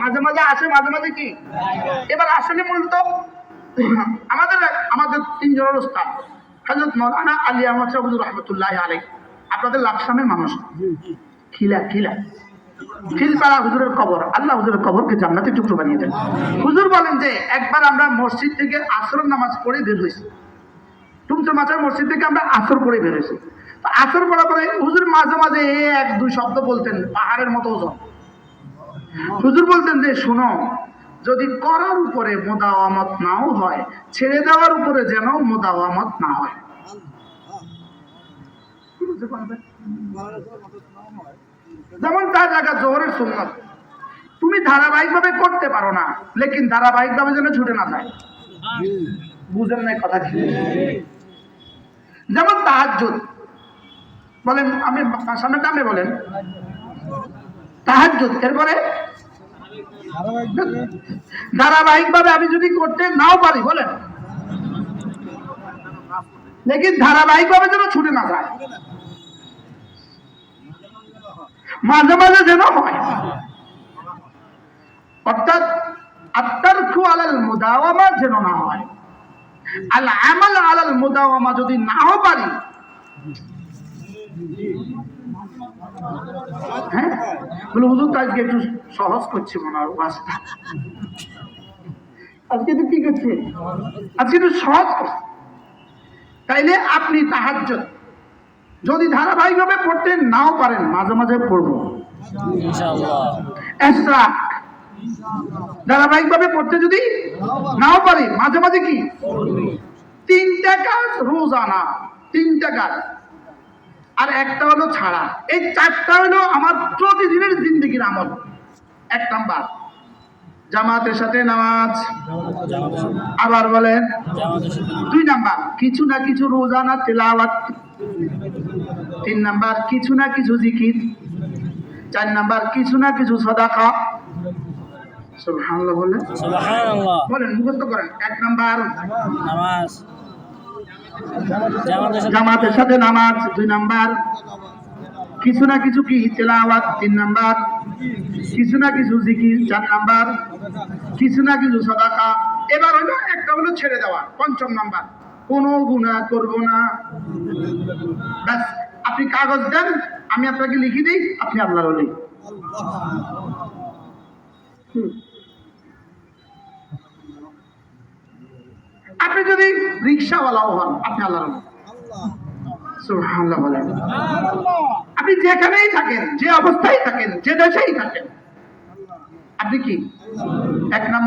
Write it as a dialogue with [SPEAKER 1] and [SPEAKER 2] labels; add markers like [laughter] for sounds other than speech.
[SPEAKER 1] মাঝে মাঝে আসে, মাঝে মাঝে কি? এবার আসলে মূলত [coughs] আমাদের আমাদের তিনজনের স্থান হজরত মৌলানা আলী আহমদ সাহুদুর রহমতুল্লাহ আলাই আপনাদের লাকসামের মানুষ। খিলা খিলা। খিলপাড়া হুজুরের কবর, আল্লাহ হুজুরের কবরকে জান্নাতে টুকরো বানিয়ে দেন। হুজুর বলেন যে, একবার আমরা মসজিদ থেকে আসর নামাজ পড়ে বের হয়েছি। টুমচুর মাছের মসজিদ থেকে আমরা আসর করে বের হয়েছি। আসর পড়ার পরে হুজুর মাঝে মাঝে এ এক দুই শব্দ বলতেন, পাহাড়ের মতো ওজন। হুজুর বলতেন যে, শুনো, যদি করার উপরে মোদাওয়ামত নাও হয়, ছেড়ে দেওয়ার উপরে যেন মোদাওয়ামত না হয়? যেমন তার জায়গা জোহরের সুন্নত। তুমি ধারাবাহিকভাবে করতে পারো না, লেকিন ধারাবাহিকভাবে যেন ছুটে না যায়। বুঝেন নাই কথা যেমন তাহাজ্জুদ। বলেন, আমি সামনে আপনি বলেন। তাহাজ্জুদ, এরপরে ধারাবাহিকভাবে আমি যদি করতে নাও পারি, বলেন। লেকিন ধারাবাহিকভাবে যেন ছুটে না যায়। মাঝে মাঝে যেন হয়। অর্থাৎ আত্মারকু আলাল মুদাওয়ামা যেন না হয়। আল আমাল আলাল মুদাওয়ামা যদি নাও পারি হ্যাঁ? বলে হুজুর তো আজকে একটু সহজ করছে মনে হয় ওয়াজটা। আজকে তো কি করছে আজকে একটু সহজ করছে। তাইলে আপনি তাহাজ্জ যদি ধারাবাহিকভাবে পড়তে নাও পারেন মাঝে মাঝে পড়ব। ধারাবাহিকভাবে পড়তে যদি নাও পারি মাঝে মাঝে কি? তিনটা কাজ রোজানা তিনটা কাজ। আর একটা হলো ছাড়া। এই চারটা হলো আমার প্রতিদিনের জিন্দগির আমল। এক নাম্বার জামাতের সাথে নামাজ। আবার বলেন দুই নাম্বার কিছু না কিছু রোজানা তেলাওয়াত। তিন নাম্বার কিছু না কিছু জিকির। চার নাম্বার কিছু না কিছু সদাকা। বলেন মুখস্থ করেন। এক নাম্বার
[SPEAKER 2] নামাজ। জামাতের সাথে
[SPEAKER 1] নামাজ দুই নাম্বার। কিছু না কিছু কি তেলাওয়াত তিন নাম্বার। কিছু না কিছু জিকির চার নাম্বার। কিছু না কিছু সদাকা। এবার হলো একটা হলো ছেড়ে দেওয়া, পঞ্চম নাম্বার। কোনো গুণা করব না। ব্যাস, আপনি কাগজ দেন, আমি আপনাকে লিখে দিই, আপনি আল্লাহর ওলি হুম। আপনি যদি রিক্সাওয়ালাও হন, আপনি আল্লাহর আপনি যেখানেই থাকেন, যে অবস্থায় থাকেন, যে দেশেই থাকেন, আপনি কি? এক নাম্বার